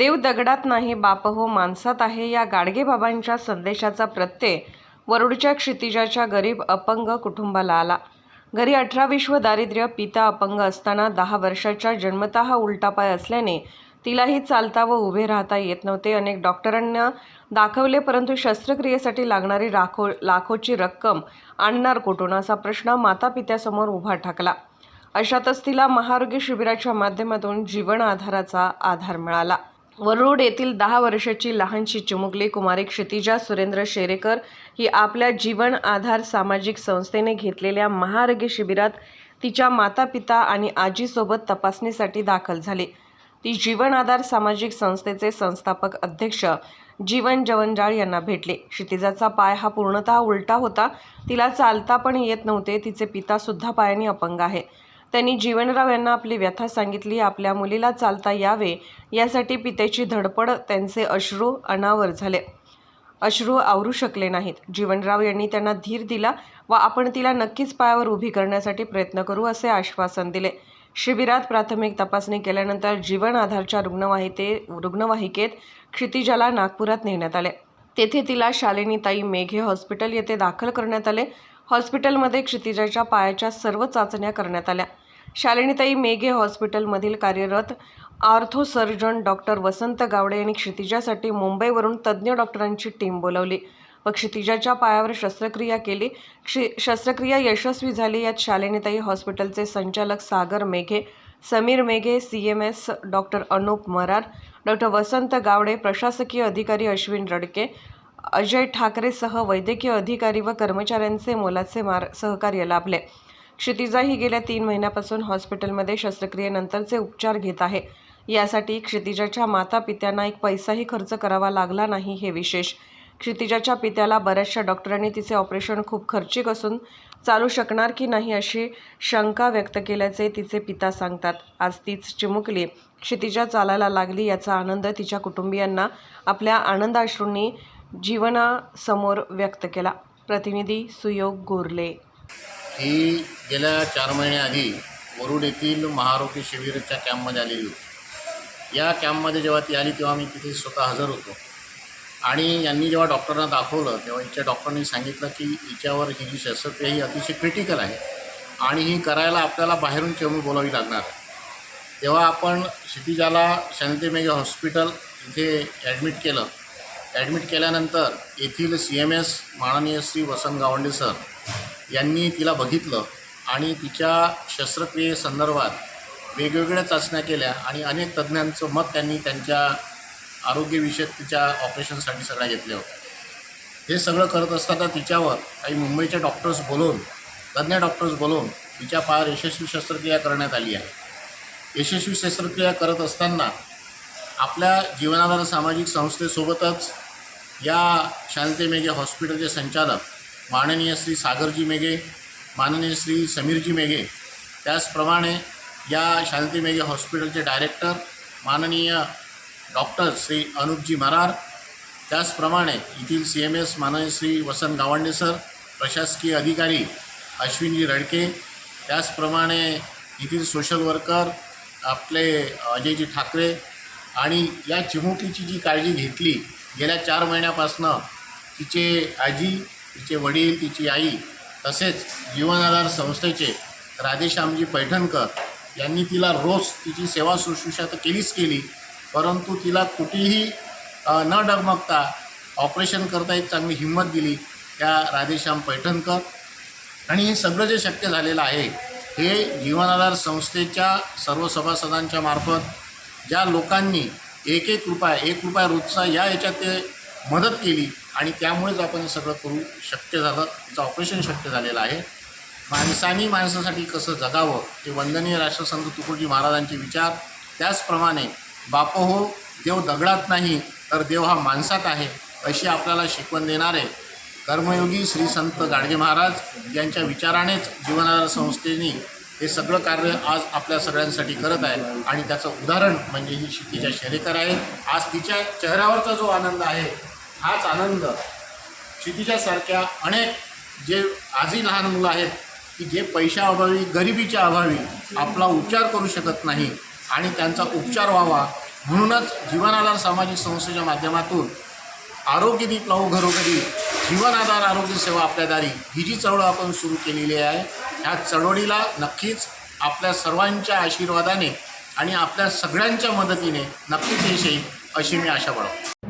देव दगडात नाही बाप हो माणसात आहे या गाडगेबाबांच्या संदेशाचा प्रत्यय वरुडच्या क्षितिजाच्या गरीब अपंग कुटुंबाला आला. घरी अठरा विश्व दारिद्र्य पिता अपंग असताना दहा वर्षाच्या जन्मतः उलटापाय असल्याने तिलाही चालता व उभे राहता येत नव्हते. अनेक डॉक्टरांना दाखवले परंतु शस्त्रक्रियेसाठी लागणारी राखो लाखोची रक्कम आणणार कुठून? असा प्रश्न माता पित्यासमोर उभा ठाकला. अशातच तिला महारोगी शिबिराच्या माध्यमातून जीवन आधाराचा आधार मिळाला. वरुड येथील दहा वर्षाची लहानशी चिमुकली कुमारी क्षितिजा सुरेंद्र शेरेकर ही आपल्या जीवन आधार सामाजिक संस्थेने घेतलेल्या महाआरोग्य शिबिरात तिच्या माता पिता आणि आजीसोबत तपासणीसाठी दाखल झाली. ती जीवन आधार सामाजिक संस्थेचे संस्थापक अध्यक्ष जीवन जवंजाळ यांना भेटले. क्षितिजाचा पाय हा पूर्णतः उलटा होता. तिला चालता पण येत नव्हते. तिचे पितासुद्धा पायाने अपंग आहे. त्यांनी जीवनराव यांना आपली व्यथा सांगितली आपल्या मुलीला चालता यावे यासाठी पित्याची धडपड त्यांचे अश्रू अनावर झाले. अश्रू आवरू शकले नाहीत. जीवनराव यांनी त्यांना धीर दिला व आपण तिला नक्कीच पायावर उभी करण्यासाठी प्रयत्न करू असे आश्वासन दिले. शिबिरात प्राथमिक तपासणी केल्यानंतर जीवन आधारच्या रुग्णवाहिते रुग्णवाहिकेत क्षितिजाला नागपुरात नेण्यात आले. तेथे तिला शालिनीताई मेघे हॉस्पिटल येथे दाखल करण्यात आले. हॉस्पिटलमध्ये क्षितिजाच्या पायाच्या सर्व चाचण्या करण्यात आल्या. शालिनीताई मेघे हॉस्पिटलमधील कार्यरत ortho surgeon doctor Vasant Gawade यांनी क्षितिजासाठी मुंबईवरून तज्ज्ञ डॉक्टरांची टीम बोलावली व क्षितिजाच्या पायावर शस्त्रक्रिया केली. क्षि शस्त्रक्रिया यशस्वी झाली. यात शालिनीताई हॉस्पिटलचे संचालक Sagar Meghe Sameer Meghe C M S doctor Anup Marar doctor Vasant Gawade प्रशासकीय अधिकारी अश्विन रडके अजय ठाकरेसह वैद्यकीय अधिकारी व कर्मचाऱ्यांचे मोलाचे मार सहकार्य लाभले. क्षितिजा ही गेल्या तीन महिन्यापासून हॉस्पिटलमध्ये शस्त्रक्रियेनंतरचे उपचार घेत आहे. यासाठी क्षितिजाच्या माता पित्यांना एक पैसाही खर्च करावा लागला नाही हे विशेष. क्षितिजाच्या पित्याला बऱ्याचशा डॉक्टरांनी तिचे ऑपरेशन खूप खर्चिक असून चालू शकणार की नाही अशी शंका व्यक्त केल्याचे तिचे पिता सांगतात. आज तीच चिमुकली क्षितिजा चालायला लागली याचा आनंद तिच्या कुटुंबियांना आपल्या आनंदाश्रूंनी जीवनासमोर व्यक्त केला. प्रतिनिधी सुयोग गोरले. ही गेल्या चार महिन्याआधी वरुड येथील महाआरोग्य शिबिरच्या कॅम्पमध्ये आलेली होती. या कॅम्पमध्ये जेव्हा ती आली तेव्हा मी तिथे स्वतः हजर होतो. आणि यांनी जेव्हा डॉक्टरांना दाखवलं तेव्हा हिच्या डॉक्टरांनी सांगितलं की हिच्यावर ही जी शस्त्रक्रिया ही अतिशय क्रिटिकल आहे आणि ही करायला आपल्याला बाहेरून चेंबूर बोलावी लागणार तेव्हा आपण क्षितिजाला शांती मेघा हॉस्पिटल इथे ॲडमिट केलं. ॲडमिट केल्यानंतर येथील सी एम एस माननीय श्री वसंत गावंडे सर यांनी तिला बघितलं आणि तिच्या शस्त्रक्रियेसंदर्भात वेगवेगळ्या चाचण्या केल्या आणि अनेक तज्ज्ञांचं मत त्यांनी त्यांच्या आरोग्यविषयक तिच्या ऑपरेशनसाठी सगळ्या घेतल्या होत्या. हे सगळं करत असताना तिच्यावर काही मुंबईच्या डॉक्टर्स बोलवून तज्ज्ञ डॉक्टर्स बोलवून तिच्या पायावर यशस्वी शस्त्रक्रिया करण्यात आली आहे. यशस्वी शस्त्रक्रिया करत असताना आपल्या जीवनाधार सामाजिक संस्थेसोबतच या शांती मेघे हॉस्पिटलचे संचालक माननीय श्री सागरजी मेघे माननीय श्री समीरजी मेघे त्याचप्रमाणे या शांती मेघे हॉस्पिटलचे डायरेक्टर माननीय डॉक्टर श्री अनुपजी मरार त्याचप्रमाणे येथील सी एम एस माननीय श्री वसंत गावंडे सर प्रशासकीय अधिकारी अश्विनजी रडके त्याचप्रमाणे येथील सोशल वर्कर आपले अजयजी ठाकरे आणि या चिमुकीची जी काळजी घेतली गेल्या चार महिन्यापासनं तिचे आजी तिचे वडील तिची आई तसेच जीवनाधार संस्थेचे राधेश्यामजी पैठणकर यांनी तिला रोज तिची सेवा शुश्रूषा तर केलीच केली परंतु तिला कुठेही न डगमगता ऑपरेशन करता एक चांगली हिंमत दिली त्या राधेश्याम पैठणकर. आणि हे सगळं जे शक्य झालेलं आहे हे जीवनाधार संस्थेच्या सर्व सभासदांच्या मार्फत ज्या लोकांनी एक एक रुपया एक रुपया रोजचा या याच्यात ते मदत केली आणि त्यामुळेच आपण हे सगळं करू शक्य झालं तिचं ऑपरेशन शक्य झालेलं आहे. माणसानी माणसासाठी कसं जगावं ते वंदनीय राष्ट्रसंत तुकडोजी महाराजांचे विचार. त्याचप्रमाणे बाप हो देव दगडात नाही तर देव हा माणसात आहे अशी आपल्याला शिकवण देणारे कर्मयोगी श्री संत गाडगे महाराज यांच्या विचारानेच जीवनाधार संस्थेने हे सगळं कार्य आज आपल्या सगळ्यांसाठी करत आहे आणि त्याचं उदाहरण म्हणजे ही शितीच्या शेरेकर आहे आज तिच्या चेहऱ्यावरचा जो आनंद आहे हाच आनंद. क्षितिजासारख्या अनेक जे आजही लहान मुलं आहेत की जे पैशाअभावी गरिबीच्या अभावी आपला उपचार करू शकत नाही आणि त्यांचा उपचार व्हावा म्हणूनच जीवनाधार सामाजिक संस्थेच्या माध्यमातून आरोग्य दीप लावू घरोघरी जीवनाधार आरोग्य सेवा आपल्या दारी ही जी चळवळ आपण सुरू केलेली आहे ह्या चळवळीला नक्कीच आपल्या सर्वांच्या आशीर्वादाने आणि आपल्या सगळ्यांच्या मदतीने नक्कीच यश येईल अशी मी आशा बाळगतो.